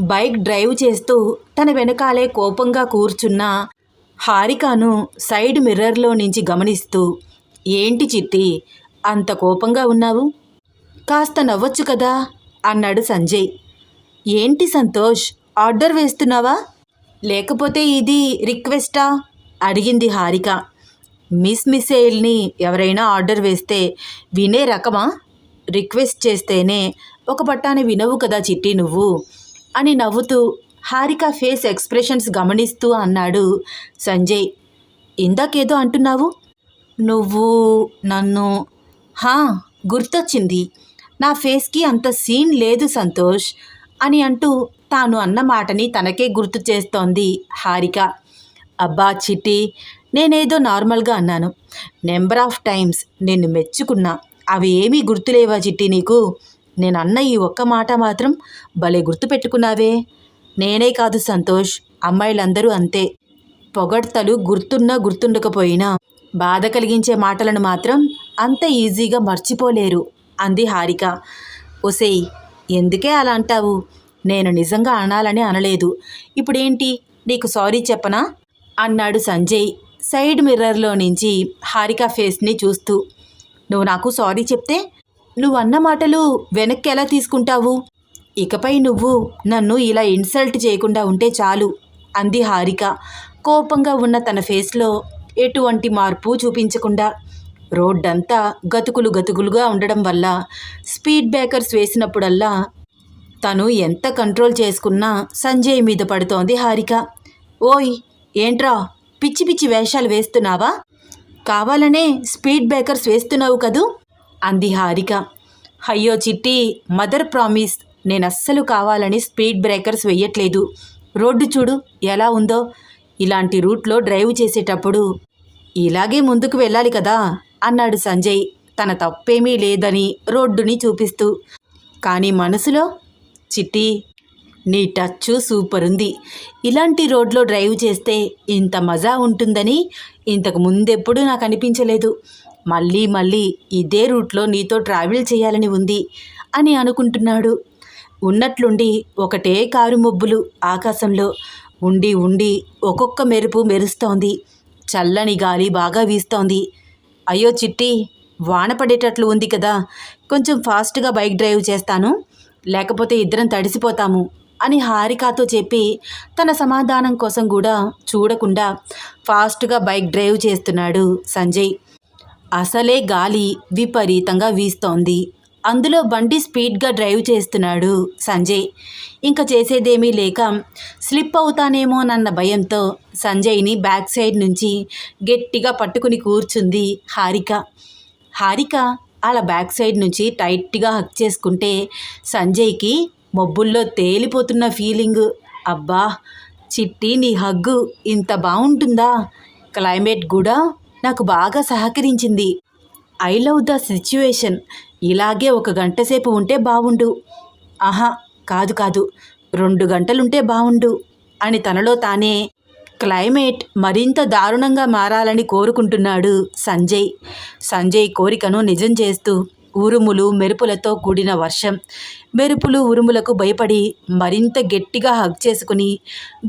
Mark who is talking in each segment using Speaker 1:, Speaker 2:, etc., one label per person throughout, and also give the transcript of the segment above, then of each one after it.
Speaker 1: Bike drive చేస్తూ తన వెనకాలే కోపంగా కూర్చున్న హారికాను సైడ్ మిర్రర్లో నుంచి గమనిస్తూ ఏంటి చిట్టి అంత కోపంగా ఉన్నావు? కాస్త నవ్వొచ్చు కదా? అన్నాడు సంజయ్. ఏంటి సంతోష్ ఆర్డర్ వేస్తున్నావా? లేకపోతే ఇది రిక్వెస్టా? అడిగింది హారిక. మిస్ మిసైల్ని ఎవరైనా ఆర్డర్ వేస్తే వినే రకమా? రిక్వెస్ట్ చేస్తేనే ఒక పట్టాన వినవు కదా చిట్టి నువ్వు. అని నవ్వుతూ హారిక ఫేస్ ఎక్స్ప్రెషన్స్ గమనిస్తూ అన్నాడు. సంజయ్ ఇందాకేదో అంటున్నావు? నువ్వు నన్ను హా గుర్తొచ్చింది. నా ఫేస్కి అంత సీన్ లేదు సంతోష్ అని అంటూ తాను అన్న మాటని తనకే గుర్తు చేస్తోంది హారిక. అబ్బా చిట్టి నేనేదో నార్మల్గా అన్నాను. నెంబర్ ఆఫ్ టైమ్స్ నిన్ను మెచ్చుకున్నా. అవి ఏమీ గుర్తులేవా చిట్టి నీకు? నేను అన్న ఈ ఒక్క మాట మాత్రం భలే గుర్తుపెట్టుకున్నావే. నేనే కాదు సంతోష్ అమ్మాయిలందరూ అంతే. పొగడ్తలు గుర్తున్నా గుర్తుండకపోయినా బాధ కలిగించే మాటలను మాత్రం అంత ఈజీగా మర్చిపోలేరు అంది హారిక. ఒసేయ్ ఎందుకే అలా అంటావు? నేను నిజంగా అనాలని అనలేదు. ఇప్పుడేంటి? నీకు సారీ చెప్పనా? అన్నాడు సంజయ్ సైడ్ మిర్రర్లో నుంచి హారిక ఫేస్ని చూస్తూ. నువ్వు నాకు సారీ చెప్తే నువ్వు అన్న మాటలు వెనక్కి ఎలా తీసుకుంటావు? ఇకపై నువ్వు నన్ను ఇలా ఇన్సల్ట్ చేయకుండా ఉంటే చాలు అంది హారిక. కోపంగా ఉన్న తన ఫేస్లో ఎటువంటి మార్పు చూపించకుండా. రోడ్డంతా గతుకులు గతుకులుగా ఉండడం వల్ల స్పీడ్ బ్రేకర్స్ వేసినప్పుడల్లా తను ఎంత కంట్రోల్ చేసుకున్నా సంజయ్ మీద పడుతోంది హారిక. ఓయ్ ఏంట్రా పిచ్చి పిచ్చి వేషాలు వేస్తున్నావా? కావాలనే స్పీడ్ బ్రేకర్స్ వేస్తున్నావు కదూ? అంది హారిక. అయ్యో చిట్టి మదర్ ప్రామిస్ నేను అస్సలు కావాలని స్పీడ్ బ్రేకర్స్ వెయ్యట్లేదు. రోడ్డు చూడు ఎలా ఉందో. ఇలాంటి రూట్లో డ్రైవ్ చేసేటప్పుడు ఇలాగే ముందుకు వెళ్ళాలి కదా అన్నాడు సంజయ్. తన తప్పేమీ లేదని రోడ్డుని చూపిస్తూ. కానీ మనసులో చిట్టి నీ టచ్ సూపర్ ఉంది ఇలాంటి రోడ్లో డ్రైవ్ చేస్తే ఇంత మజా ఉంటుందని ఇంతకు ముందెప్పుడు నాకు అనిపించలేదు మళ్ళీ మళ్ళీ ఇదే రూట్లో నీతో ట్రావెల్ చేయాలని ఉంది అని అనుకుంటున్నాడు. ఉన్నట్లుండి ఒకటే కారు మబ్బులు ఆకాశంలో ఉండి ఉండి ఒక్కొక్క మెరుపు మెరుస్తోంది. చల్లని గాలి బాగా వీస్తోంది. అయ్యో చిట్టి వాన పడేటట్లు ఉంది కదా కొంచెం ఫాస్ట్గా బైక్ డ్రైవ్ చేస్తాను లేకపోతే ఇద్దరం తడిసిపోతాము అని హారికాతో చెప్పి తన సమాధానం కోసం కూడా చూడకుండా ఫాస్ట్గా బైక్ డ్రైవ్ చేస్తున్నాడు సంజయ్. అసలే గాలి విపరీతంగా వీస్తోంది. అందులో బండి స్పీడ్గా డ్రైవ్ చేస్తున్నాడు సంజయ్. ఇంకా చేసేదేమీ లేక స్లిప్ అవుతానేమోనన్న భయంతో సంజయ్ని బ్యాక్ సైడ్ నుంచి గట్టిగా పట్టుకుని కూర్చుంది హారిక. హారిక అలా బ్యాక్ సైడ్ నుంచి టైట్గా హక్ చేసుకుంటే సంజయ్కి మబ్బుల్లో తేలిపోతున్న ఫీలింగ్. అబ్బా చిట్టి నీ హగ్గు ఇంత బాగుంటుందా? క్లైమేట్ కూడా నాకు బాగా సహకరించింది. ఐ లవ్ ద సిచ్యువేషన్ ఇలాగే ఒక గంట సేపు ఉంటే బావుండు. ఆహా కాదు కాదు. రెండు గంటలుంటే బావుండు అని తనలో తానే క్లైమేట్ మరింత దారుణంగా మారాలని కోరుకుంటున్నాడు సంజయ్. సంజయ్ కోరికను నిజం చేస్తూ ఉరుములు మెరుపులతో కూడిన వర్షం. మెరుపులు ఉరుములకు భయపడి మరింత గట్టిగా హగ్ చేసుకుని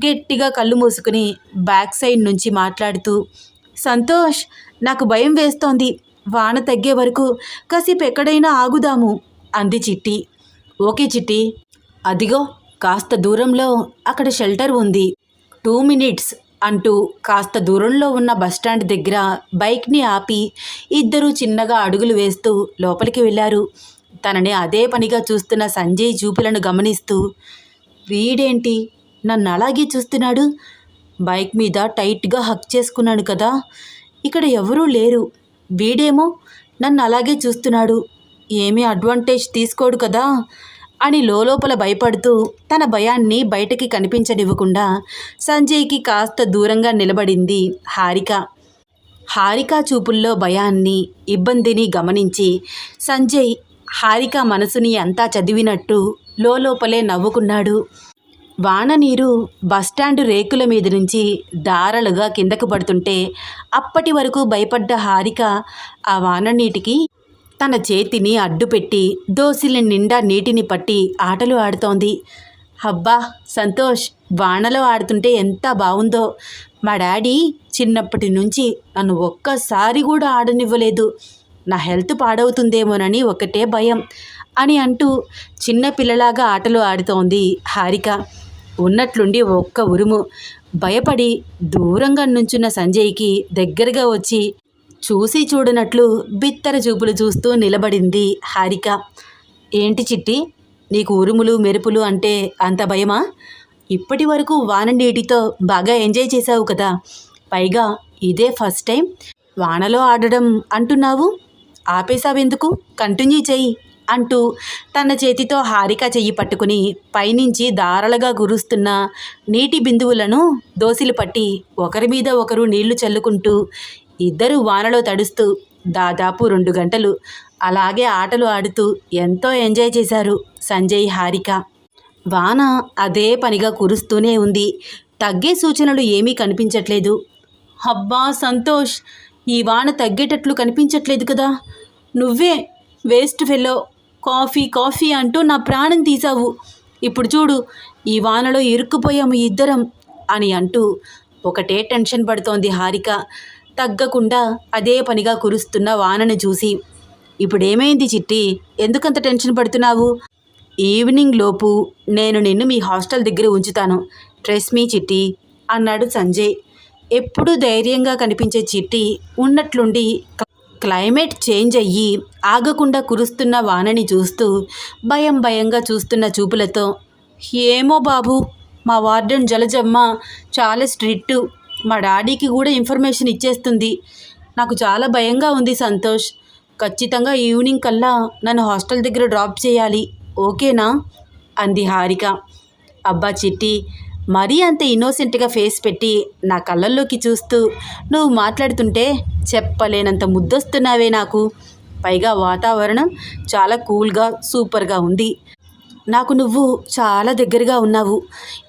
Speaker 1: గట్టిగా కళ్ళు మూసుకుని బ్యాక్ సైడ్ నుంచి మాట్లాడుతూ సంతోష్ నాకు భయం వేస్తోంది. వాన తగ్గే వరకు కాసేపు ఎక్కడైనా ఆగుదాము అంది చిట్టి. ఓకే చిట్టి. అదిగో కాస్త దూరంలో అక్కడ షెల్టర్ ఉంది. టూ మినిట్స్ అంటూ కాస్త దూరంలో ఉన్న బస్టాండ్ దగ్గర బైక్ని ఆపి ఇద్దరూ చిన్నగా అడుగులు వేస్తూ లోపలికి వెళ్ళారు. తనని అదే పనిగా చూస్తున్న సంజయ్ చూపులను గమనిస్తూ వీడేంటి? నన్ను అలాగే చూస్తున్నాడు? బైక్ మీద టైట్గా హక్ చేసుకున్నాడు కదా. ఇక్కడ ఎవరూ లేరు. వీడేమో నన్ను అలాగే చూస్తున్నాడు. ఏమీ అడ్వాంటేజ్ తీసుకోడు కదా అని లోపల భయపడుతూ తన భయాన్ని బయటకి కనిపించనివ్వకుండా సంజయ్కి కాస్త దూరంగా నిలబడింది హారిక. హారిక చూపుల్లో భయాన్ని ఇబ్బందిని గమనించి సంజయ్ హారిక మనసుని అంతా చదివినట్టు లోపలే నవ్వుకున్నాడు. వాన నీరు బస్టాండ్ రేకుల మీద నుంచి దారలుగా కిందకు పడుతుంటే అప్పటి వరకు భయపడ్డ హారిక ఆ వాన నీటికి తన చేతిని అడ్డుపెట్టి దోసిలి నిండా నీటిని పట్టి ఆటలు ఆడుతోంది. అబ్బా సంతోష్! వానలో ఆడుతుంటే ఎంత బాగుందో మా డాడీ చిన్నప్పటి నుంచి నన్ను ఒక్కసారి కూడా ఆడనివ్వలేదు. నా హెల్త్ పాడవుతుందేమోనని ఒకటే భయం అని అంటూ చిన్నపిల్లలాగా ఆటలు ఆడుతోంది హారిక. ఉన్నట్లుండి ఒక్క ఉరుము. భయపడి దూరంగా నుంచున్న సంజయ్కి దగ్గరగా వచ్చి చూసి చూడనట్లు బిత్తర చూపులు చూస్తూ నిలబడింది హారిక. ఏంటి చిట్టి? నీకు ఉరుములు మెరుపులు అంటే అంత భయమా? ఇప్పటి వరకు వాన నీటితో బాగా ఎంజాయ్ చేశావు కదా. పైగా ఇదే ఫస్ట్ టైం వానలో ఆడడం అంటున్నావు. ఆపేశావెందుకు? కంటిన్యూ చెయ్యి. అంటూ తన చేతితో హారిక చెయ్యి పట్టుకుని పైనుంచి దారలుగా కురుస్తున్న నీటి బిందువులను దోసిలు పట్టి ఒకరి మీద ఒకరు నీళ్ళు చల్లుకుంటూ ఇద్దరు వానలో తడుస్తూ దాదాపు రెండు గంటలు అలాగే ఆటలు ఆడుతూ ఎంతో ఎంజాయ్ చేశారు సంజయ్ హారిక. వాన అదే పనిగా కురుస్తూనే ఉంది. తగ్గే సూచనలు ఏమీ కనిపించట్లేదు. అబ్బా సంతోష్! ఈ వాన తగ్గేటట్లు కనిపించట్లేదు కదా! నువ్వే వేస్ట్ ఫెలో కాఫీ కాఫీ అంటూ నా ప్రాణం తీసావు ఇప్పుడు చూడు ఈ వానలో ఇరుక్కుపోయాము ఇద్దరం అని అంటూ ఒకటే టెన్షన్ పడుతోంది హారిక. తగ్గకుండా అదే పనిగా కురుస్తున్న వానను చూసి ఇప్పుడేమైంది చిట్టి? ఎందుకంత టెన్షన్ పడుతున్నావు? ఈవినింగ్ లోపు నేను నిన్ను మీ హాస్టల్ దగ్గర ఉంచుతాను. ట్రెస్ మీ చిట్టి అన్నాడు సంజయ్. ఎప్పుడూ ధైర్యంగా కనిపించే చిట్టి ఉన్నట్లుండి క్లైమేట్ చేంజ్ అయ్యి ఆగకుండా కురుస్తున్న వానని చూస్తూ భయం భయంగా చూస్తున్న చూపులతో ఏమో బాబు మా వార్డెన్ జలజమ్మ చాలా స్ట్రిక్ట్. మా డాడీకి కూడా ఇన్ఫర్మేషన్ ఇచ్చేస్తుంది. నాకు చాలా భయంగా ఉంది సంతోష్. ఖచ్చితంగా ఈవినింగ్ కల్లా నన్ను హాస్టల్ దగ్గర డ్రాప్ చేయాలి. ఓకేనా? అంది హారిక. అబ్బా చిట్టి మరీ అంత ఇన్నోసెంట్గా ఫేస్ పెట్టి నా కళ్ళల్లోకి చూస్తూ నువ్వు మాట్లాడుతుంటే చెప్పలేనంత ముద్దొస్తున్నావే నాకు. పైగా వాతావరణం చాలా కూల్గా సూపర్గా ఉంది. నాకు నువ్వు చాలా దగ్గరగా ఉన్నావు.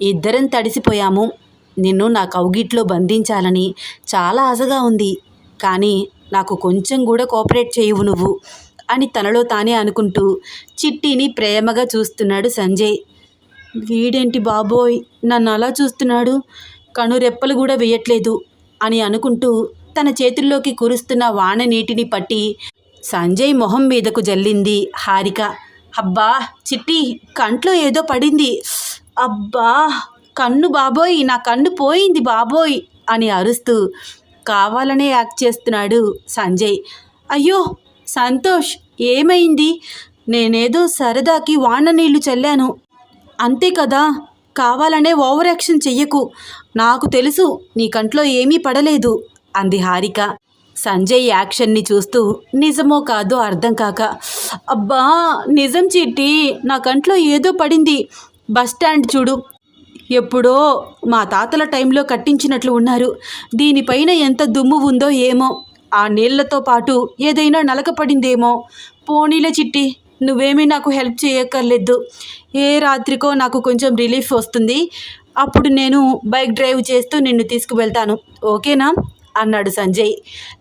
Speaker 1: ఇద్దరం తడిసిపోయాము. నిన్ను నా కౌగిట్లో బంధించాలని చాలా ఆశగా ఉంది. కానీ నాకు కొంచెం కూడా కోఆపరేట్ చేయవు నువ్వు అని తనలో తానే అనుకుంటూ చిట్టిని ప్రేమగా చూస్తున్నాడు సంజయ్. వీడేంటి బాబోయ్? నన్ను అలా చూస్తున్నాడు? కనురెప్పలు కూడా వేయట్లేదు అని అనుకుంటూ తన చేతుల్లోకి కురుస్తున్న వాన నీటిని పట్టి సంజయ్ మొహం మీదకు జల్లింది హారిక. అబ్బా చిట్టి కంట్లో ఏదో పడింది. అబ్బా కన్ను బాబోయ్ నా కన్ను పోయింది బాబోయ్ అని అరుస్తూ కావాలనే యాక్ట్ చేస్తున్నాడు సంజయ్. అయ్యో సంతోష్ ఏమైంది? నేనేదో సరదాకి వాన నీళ్ళు చల్లాను. అంతే కదా? కావాలనే ఓవర్ యాక్షన్ చెయ్యకు. నాకు తెలుసు నీ కంట్లో ఏమీ పడలేదు అంది హారిక. సంజయ్ యాక్షన్ని చూస్తూ నిజమో కాదో అర్థం కాక అబ్బా నిజం చిట్టి నా కంట్లో ఏదో పడింది. బస్ స్టాండ్ చూడు. ఎప్పుడో మా తాతల టైంలో కట్టించినట్లు ఉన్నారు. దీనిపైన ఎంత దుమ్ము ఉందో ఏమో. ఆ నీళ్ళతో పాటు ఏదైనా నలక పడిందేమో. పోనీలే చిట్టి. నువ్వేమీ నాకు హెల్ప్ చేయక్కర్లేదు. ఏ రాత్రికో నాకు కొంచెం రిలీఫ్ వస్తుంది. అప్పుడు నేను బైక్ డ్రైవ్ చేస్తూ నిన్ను తీసుకువెళ్తాను. ఓకేనా? అన్నాడు సంజయ్.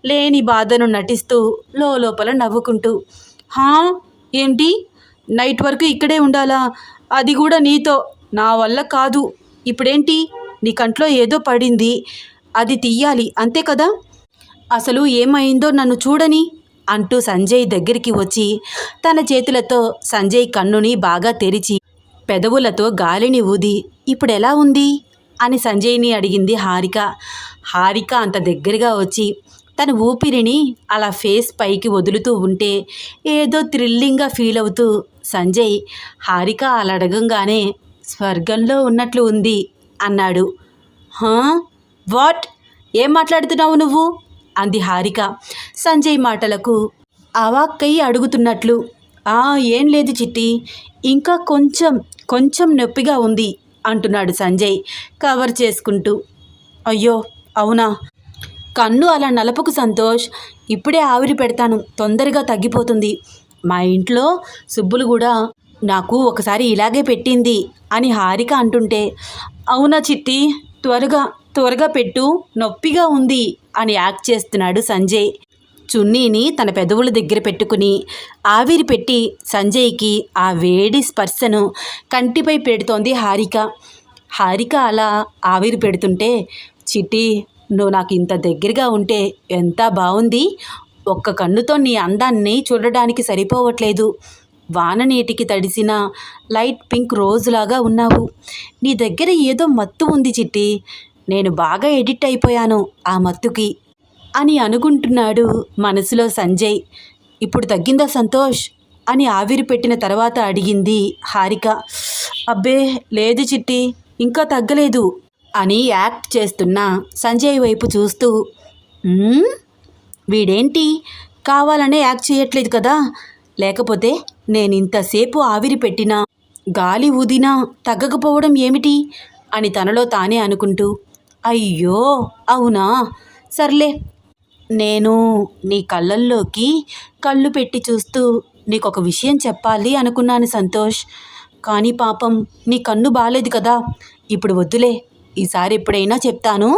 Speaker 1: లేని బాధను నటిస్తూ లోపల నవ్వుకుంటూ. హా? ఏంటి? నైట్ వరకు ఇక్కడే ఉండాలా? అది కూడా నీతో. నా వల్ల కాదు. ఇప్పుడేంటి? నీ కంట్లో ఏదో పడింది. అది తీయాలి. అంతే కదా? అసలు ఏమైందో నన్ను చూడని? అంటూ సంజయ్ దగ్గరికి వచ్చి తన చేతులతో సంజయ్ కన్నుని బాగా తెరిచి పెదవులతో గాలిని ఊది ఇప్పుడెలా ఉంది? అని సంజయ్ని అడిగింది హారిక. హారిక అంత దగ్గరగా వచ్చి తన ఊపిరిని అలా ఫేస్ పైకి వదులుతూ ఉంటే ఏదో థ్రిల్లింగ్గా ఫీల్ అవుతూ సంజయ్ హారిక అలా అడగంగానే స్వర్గంలో ఉన్నట్లు ఉంది అన్నాడు. హా? వాట్? ఏం మాట్లాడుతున్నావు నువ్వు? అంది హారిక. సంజయ్ మాటలకు అవాక్కై అడుగుతున్నట్లు "ఆ, ఏం లేదు చిట్టి ఇంకా కొంచెం కొంచెం నొప్పిగా ఉంది అంటున్నాడు సంజయ్ కవర్ చేసుకుంటూ. అయ్యో అవునా? కన్ను అలా నలపకు సంతోష్ ఇప్పుడే ఆవిరి పెడతాను తొందరగా తగ్గిపోతుంది. మా ఇంట్లో సుబ్బులు కూడా నాకు ఒకసారి ఇలాగే పెట్టింది అని హారిక అంటుంటే. అవునా చిట్టి? త్వరగా త్వరగా పెట్టు నొప్పిగా ఉంది అని యాక్ట్ చేస్తున్నాడు సంజయ్. చున్నీని తన పెదవుల దగ్గర పెట్టుకుని ఆవిరి పెట్టి సంజయ్కి ఆ వేడి స్పర్శను కంటిపై పెడుతోంది హారిక. హారిక అలా ఆవిరి పెడుతుంటే చిట్టి నువ్వు నాకు ఇంత దగ్గరగా ఉంటే ఎంత బాగుంది ఒక్క కన్నుతో నీ అందాన్ని చూడడానికి సరిపోవట్లేదు. వాన నీటికి తడిసిన లైట్ పింక్ రోజులాగా ఉన్నావు. నీ దగ్గర ఏదో మత్తు ఉంది చిట్టి. నేను బాగా ఎడిట్ అయిపోయాను ఆ మత్తుకి అని అనుకుంటున్నాడు మనసులో సంజయ్. ఇప్పుడు తగ్గిందా సంతోష్? అని ఆవిరి పెట్టిన తర్వాత అడిగింది హారిక. అబ్బే లేదు చిట్టి ఇంకా తగ్గలేదు అని యాక్ట్ చేస్తున్న సంజయ్ వైపు చూస్తూ వీడేంటి? కావాలనే యాక్ట్ చేయట్లేదు కదా? లేకపోతే నేను ఇంతసేపు ఆవిరి పెట్టినా గాలి ఊదినా తగ్గకపోవడం ఏమిటి? అని తనలో తానే అనుకుంటూ అయ్యో అవునా? సర్లే. నేను నీ కళ్ళల్లోకి కళ్ళు పెట్టి చూస్తూ నీకొక విషయం చెప్పాలి అనుకున్నాను సంతోష్. కానీ పాపం నీ కన్ను బాలేదు కదా. ఇప్పుడు వద్దులే. ఈసారి ఎప్పుడైనా చెప్తాను.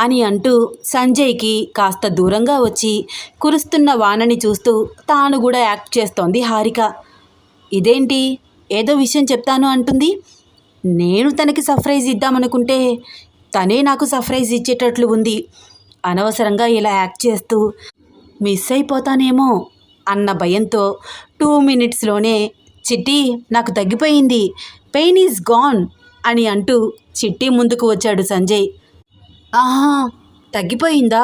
Speaker 1: అని అంటూ సంజయ్కి కాస్త దూరంగా వచ్చి కురుస్తున్న వానని చూస్తూ తాను కూడా యాక్ట్ చేస్తోంది హారిక. ఇదేంటి? ఏదో విషయం చెప్తాను అంటుంది. నేను తనకి సర్ప్రైజ్ ఇద్దామనుకుంటే తనే నాకు సర్ప్రైజ్ ఇచ్చేటట్లు ఉంది. అనవసరంగా ఇలా యాక్ట్ చేస్తూ మిస్ అయిపోతానేమో అన్న భయంతో టూ మినిట్స్లోనే చిట్టి నాకు తగ్గిపోయింది. పెయిన్ ఈజ్ గాన్ అని అంటూ చిట్టి ముందుకు వచ్చాడు సంజయ్. ఆహా తగ్గిపోయిందా?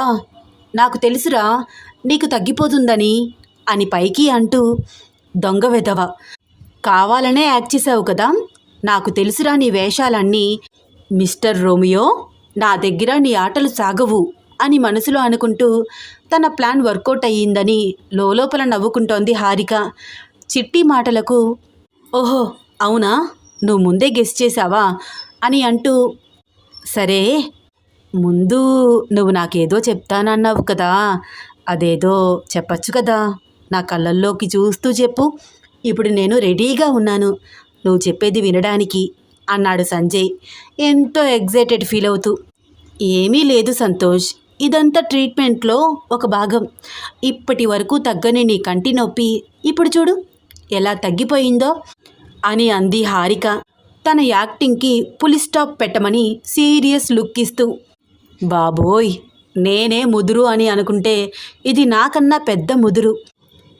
Speaker 1: నాకు తెలుసురా నీకు తగ్గిపోతుందని అని పైకి అంటూ దొంగ వెధవ. కావాలనే యాక్ట్ చేసావు కదా నాకు తెలుసురా నీ వేషాలన్నీ. మిస్టర్ రోమియో నా దగ్గర నీ ఆటలు సాగవు అని మనసులో అనుకుంటూ తన ప్లాన్ వర్కౌట్ అయ్యిందని లోపల నవ్వుకుంటోంది హారిక. చిట్టి మాటలకు ఓహో అవునా? నువ్వు ముందే గెస్ చేసావా అని అంటూ సరే ముందు నువ్వు నాకేదో చెప్తానన్నావు కదా అదేదో చెప్పచ్చు కదా. నా కళ్ళల్లోకి చూస్తూ చెప్పు. ఇప్పుడు నేను రెడీగా ఉన్నాను. నువ్వు చెప్పేది వినడానికి అన్నాడు సంజయ్. ఎంతో ఎగ్జైటెడ్ ఫీల్ అవుతూ. ఏమీ లేదు సంతోష్. ఇదంతా ట్రీట్మెంట్లో ఒక భాగం. ఇప్పటి వరకు తగ్గని నీ కంటి నొప్పి. ఇప్పుడు చూడు ఎలా తగ్గిపోయిందో అని అంది హారిక. తన యాక్టింగ్కి పులి స్టాప్ పెట్టమని సీరియస్ లుక్ ఇస్తూ బాబోయ్ నేనే ముదురు అని అనుకుంటే ఇది నాకన్నా పెద్ద ముదురు.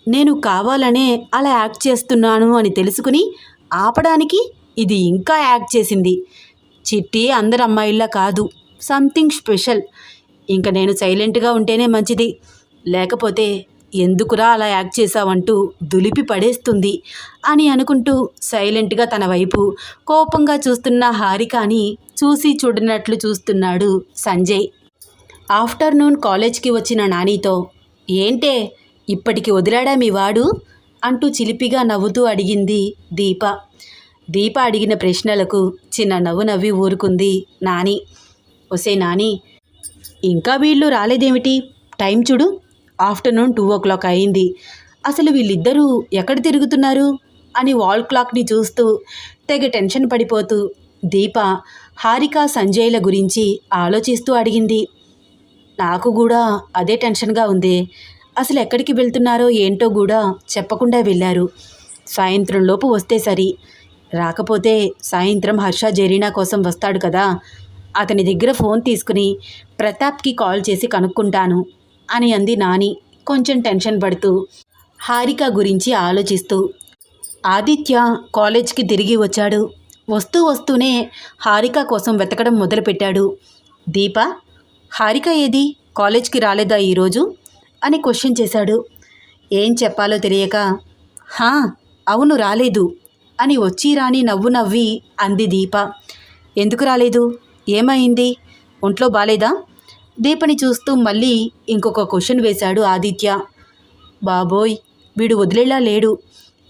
Speaker 1: నేను కావాలనే అలా యాక్ట్ చేస్తున్నాను అని తెలుసుకుని ఆపడానికి ఇది ఇంకా యాక్ట్ చేసింది. చిట్టి అందరు అమ్మాయిల్లా కాదు సంథింగ్ స్పెషల్. ఇంకా నేను సైలెంట్గా ఉంటేనే మంచిది. లేకపోతే ఎందుకురా అలా యాక్ట్ చేశావంటూ దులిపి పడేస్తుంది అని అనుకుంటూ సైలెంట్గా తన వైపు కోపంగా చూస్తున్న హారికాని చూసి చూడనట్లు చూస్తున్నాడు సంజయ్. ఆఫ్టర్నూన్ కాలేజ్కి వచ్చిన నానీతో ఏంటే ఇప్పటికి వదిలాడా మీ వాడు? అంటూ చిలిపిగా నవ్వుతూ అడిగింది దీప. దీప అడిగిన ప్రశ్నలకు చిన్న నవ్వు నవ్వి ఊరుకుంది నాని. ఒసే నాని ఇంకా వీళ్ళు రాలేదేమిటి? టైం చూడు. ఆఫ్టర్నూన్ టూ ఓ క్లాక్ అయింది. అసలు వీళ్ళిద్దరూ ఎక్కడ తిరుగుతున్నారు? అని వాల్ క్లాక్ని చూస్తూ తెగ టెన్షన్ పడిపోతూ దీప హారిక సంజయ్ల గురించి ఆలోచిస్తూ అడిగింది. నాకు కూడా అదే టెన్షన్గా ఉంది. అసలు ఎక్కడికి వెళ్తున్నారో ఏంటో కూడా చెప్పకుండా వెళ్ళారు. సాయంత్రంలోపు వస్తే సరి. రాకపోతే సాయంత్రం హర్ష జరీనా కోసం వస్తాడు కదా. అతని దగ్గర ఫోన్ తీసుకుని ప్రతాప్కి కాల్ చేసి కనుక్కుంటాను. అని అంది నాని కొంచెం టెన్షన్ పడుతూ. హారిక గురించి ఆలోచిస్తూ. ఆదిత్య కాలేజ్కి తిరిగి వచ్చాడు. వస్తూ వస్తూనే హారిక కోసం వెతకడం మొదలుపెట్టాడు. దీప హారిక ఏది? కాలేజ్కి రాలేదా ఈరోజు అని క్వశ్చన్ చేశాడు. ఏం చెప్పాలో తెలియక హా అవును రాలేదు అని వచ్చి రాని నవ్వు నవ్వి అంది దీప. ఎందుకు రాలేదు? ఏమైంది? ఒంట్లో బాలేదా? దీపని చూస్తూ మళ్ళీ ఇంకొక క్వశ్చన్ వేశాడు ఆదిత్య. బాబోయ్ వీడు వదిలేలా లేడు.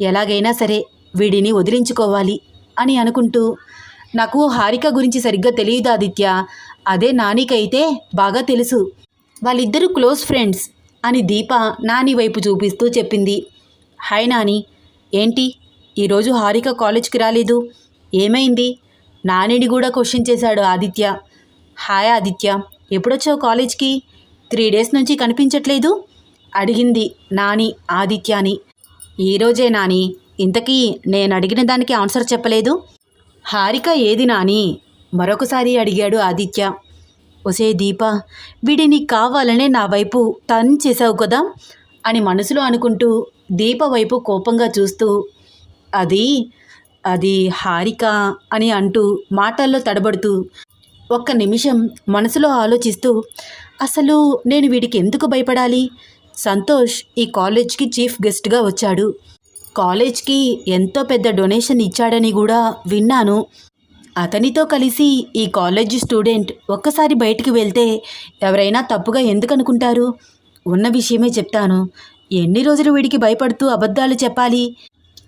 Speaker 1: ఎలాగైనా సరే వీడిని వదిలించుకోవాలి అని అనుకుంటూ నాకు హారిక గురించి సరిగ్గా తెలియదు ఆదిత్య. అదే నానికైతే బాగా తెలుసు. వాళ్ళిద్దరూ క్లోజ్ ఫ్రెండ్స్ అని దీప నాని వైపు చూపిస్తూ చెప్పింది. హాయ్ నాని. ఏంటి? ఈరోజు హారిక కాలేజ్కి రాలేదు. ఏమైంది? నానిని కూడా క్వశ్చన్ చేశాడు ఆదిత్య. హాయ్ ఆదిత్య. ఎప్పుడొచ్చావు కాలేజ్కి? త్రీ డేస్ నుంచి కనిపించట్లేదు. అడిగింది నాని ఆదిత్యాని. ఈరోజే నాని ఇంతకీ నేను అడిగిన దానికి ఆన్సర్ చెప్పలేదు. హారిక ఏది నాని? మరొకసారి అడిగాడు ఆదిత్య. ఒసే దీప వీడిని కావాలనే నా వైపు టర్న్ చేసావు కదా? అని మనసులో అనుకుంటూ దీప వైపు కోపంగా చూస్తూ అది అది హారిక అని అంటూ మాటల్లో తడబడుతూ ఒక్క నిమిషం మనసులో ఆలోచిస్తూ అసలు నేను వీడికి ఎందుకు భయపడాలి? సంతోష్ ఈ కాలేజ్కి చీఫ్ గెస్ట్గా వచ్చాడు. కాలేజ్కి ఎంతో పెద్ద డొనేషన్ ఇచ్చాడని కూడా విన్నాను. అతనితో కలిసి ఈ కాలేజ్ స్టూడెంట్ ఒక్కసారి బయటికి వెళ్తే ఎవరైనా తప్పుగా ఎందుకు అనుకుంటారు ఉన్న విషయమే చెప్తాను. ఎన్ని రోజులు వీడికి భయపడుతూ అబద్ధాలు చెప్పాలి?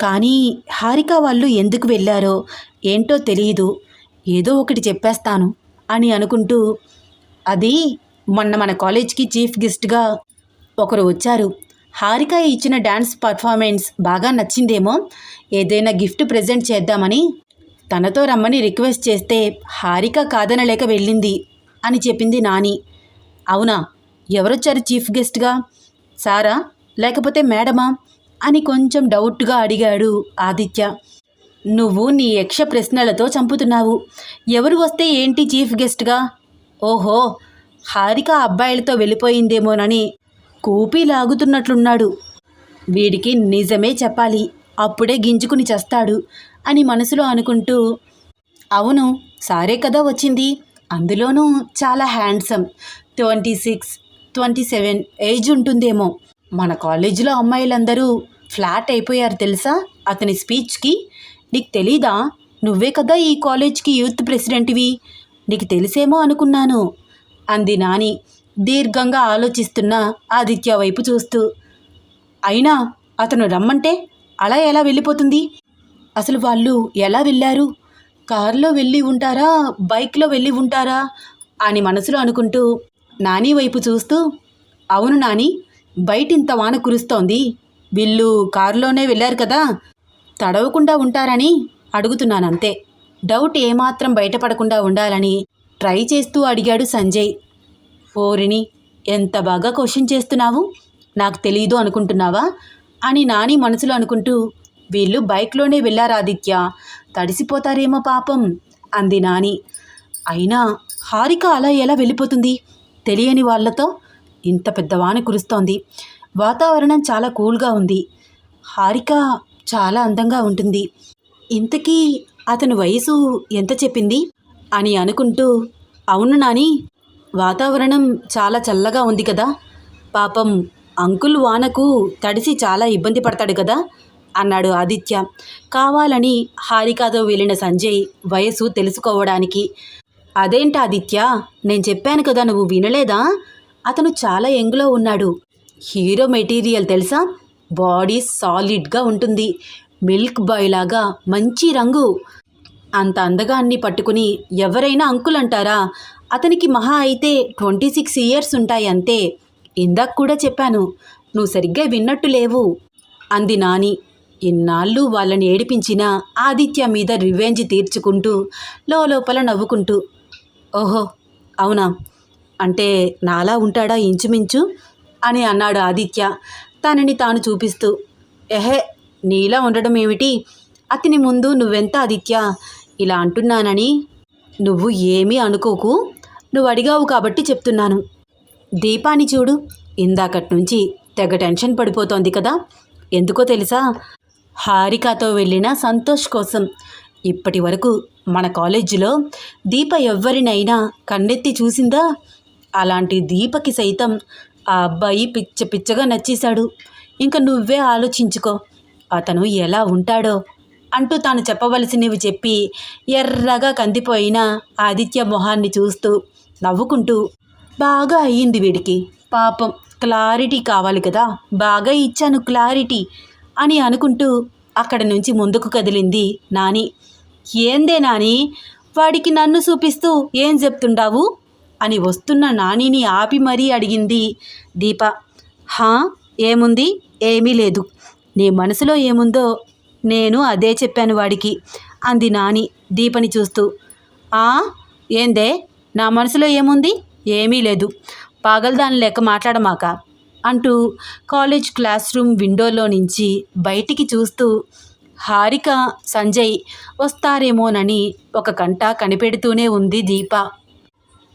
Speaker 1: కానీ హారిక వాళ్ళు ఎందుకు వెళ్ళారో ఏంటో తెలియదు ఏదో ఒకటి చెప్పేస్తాను. అని అనుకుంటూ అది మొన్న మన కాలేజ్కి చీఫ్ గెస్ట్గా ఒకరు వచ్చారు. హారిక ఇచ్చిన డ్యాన్స్ పర్ఫార్మెన్స్ బాగా నచ్చిందేమో. ఏదైనా గిఫ్ట్ ప్రజెంట్ చేద్దామని తనతో రమ్మని రిక్వెస్ట్ చేస్తే హారిక కాదనలేక వెళ్ళింది అని చెప్పింది నాని. అవునా? ఎవరొచ్చారు చీఫ్ గెస్ట్గా? సారా? లేకపోతే మేడమా? అని కొంచెం డౌట్గా అడిగాడు ఆదిత్య. నువ్వు నీ యక్ష ప్రశ్నలతో చంపుతున్నావు. ఎవరు వస్తే ఏంటి చీఫ్ గెస్ట్గా? ఓహో హారిక అబ్బాయిలతో వెళ్ళిపోయిందేమోనని కూపి లాగుతున్నట్లున్నాడు. వీడికి నిజమే చెప్పాలి అప్పుడే గింజుకుని చస్తాడు అని మనసులో అనుకుంటూ అవును సారే కదా వచ్చింది. అందులోనూ చాలా handsome twenty six twenty seven age ఉంటుందేమో. మన కాలేజీలో అమ్మాయిలందరూ ఫ్లాట్ అయిపోయారు తెలుసా? అతని స్పీచ్కి నీకు తెలీదా? నువ్వే కదా ఈ కాలేజ్కి యూత్ ప్రెసిడెంట్వి. నీకు తెలిసేమో అనుకున్నాను అంది నాని దీర్ఘంగా ఆలోచిస్తున్న ఆదిత్య వైపు చూస్తూ. అయినా అతను రమ్మంటే అలా ఎలా వెళ్ళిపోతుంది? అసలు వాళ్ళు ఎలా వెళ్ళారు? కారులో వెళ్ళి ఉంటారా? బైక్లో వెళ్ళి ఉంటారా? అని మనసులో అనుకుంటూ నాని వైపు చూస్తూ అవును నాని బయట ఇంత వాన కురుస్తోంది. వీళ్ళు కారులోనే వెళ్ళారు కదా? తడవకుండా ఉంటారని అడుగుతున్నానంతే. డౌట్ ఏమాత్రం బయటపడకుండా ఉండాలని ట్రై చేస్తూ అడిగాడు సంజయ్. ఓరిని ఎంత బాగా క్వశ్చన్ చేస్తున్నావు? నాకు తెలీదు అనుకుంటున్నావా? అని నాని మనసులో అనుకుంటూ వీళ్ళు బైక్లోనే వెళ్ళారాదిత్య తడిసిపోతారేమో పాపం అంది నాని. అయినా హారిక అలా ఎలా వెళ్ళిపోతుంది? తెలియని వాళ్ళతో? ఇంత పెద్ద వాన కురుస్తోంది. వాతావరణం చాలా కూల్గా ఉంది. హారిక చాలా అందంగా ఉంటుంది. ఇంతకీ అతని వయసు ఎంత చెప్పింది? అని అనుకుంటూ అవును నాని వాతావరణం చాలా చల్లగా ఉంది కదా. పాపం అంకుల్ వానకు తడిసి చాలా ఇబ్బంది పడతాడు కదా అన్నాడు ఆదిత్య. కావాలని హారికాతో వెళ్ళిన సంజయ్ వయసు తెలుసుకోవడానికి. అదేంటి ఆదిత్య నేను చెప్పాను కదా నువ్వు వినలేదా? అతను చాలా యంగ్లో ఉన్నాడు. హీరో మెటీరియల్ తెలుసా? బాడీ సాలిడ్గా ఉంటుంది. మిల్క్ బాయ్ లాగా మంచి రంగు. అంత అందగాన్ని పట్టుకుని ఎవరైనా అంకుల్ అంటారా అతనికి మహా అయితే ట్వంటీ సిక్స్ ఇయర్స్ ఉంటాయి అంతే. ఇందాక కూడా చెప్పాను నువ్వు సరిగ్గా విన్నట్టు లేవు. అంది నాని. ఇన్నాళ్ళు వాళ్ళని ఏడిపించిన ఆదిత్య మీద రివెంజ్ తీర్చుకుంటూ లోపల నవ్వుకుంటూ ఓహో అవునా? అంటే నాలా ఉంటాడా ఇంచుమించు? అని అన్నాడు ఆదిత్య. తనని తాను చూపిస్తూ ఎహే నీలా ఉండడం ఏమిటి? అతని ముందు నువ్వెంత ఆదిత్య? ఇలా అంటున్నానని నువ్వు ఏమీ అనుకోకు. నువ్వు అడిగావు కాబట్టి చెప్తున్నాను. దీపాని చూడు ఇందాకటి నుంచి తెగ టెన్షన్ పడిపోతోంది కదా. ఎందుకో తెలుసా? హారికతో వెళ్ళిన సంతోష్ కోసం. ఇప్పటి వరకు మన కాలేజీలో దీప ఎవరినైనా కన్నెత్తి చూసిందా? అలాంటి దీపకి సైతం ఆ అబ్బాయి పిచ్చ పిచ్చగా నచ్చేశాడు. ఇంకా నువ్వే ఆలోచించుకో. అతను ఎలా ఉంటాడో అంటూ తాను చెప్పవలసినవి చెప్పి ఎర్రగా కందిపోయిన ఆదిత్య మొహాన్ని చూస్తూ నవ్వుకుంటూ బాగా అయ్యింది వీడికి. పాపం క్లారిటీ కావాలి కదా. బాగా ఇచ్చాను క్లారిటీ అని అనుకుంటూ అక్కడి నుంచి ముందుకు కదిలింది నాని. ఏందే నాని? వాడికి నన్ను చూపిస్తూ ఏం చెప్తుండావు? అని వస్తున్న నానిని ఆపి మరీ అడిగింది దీప. హా ఏముంది? ఏమీ లేదు. నీ మనసులో ఏముందో నేను అదే చెప్పాను వాడికి అంది నాని దీపని చూస్తూ. ఆ ఏందే? నా మనసులో ఏముంది? ఏమీ లేదు. పాగలదాని లెక్క మాట్లాడమాక అంటూ కాలేజ్ క్లాస్ రూమ్ విండోలో నుంచి బయటికి చూస్తూ హారిక సంజయ్ వస్తారేమోనని ఒక కంట కనిపెడుతూనే ఉంది దీప.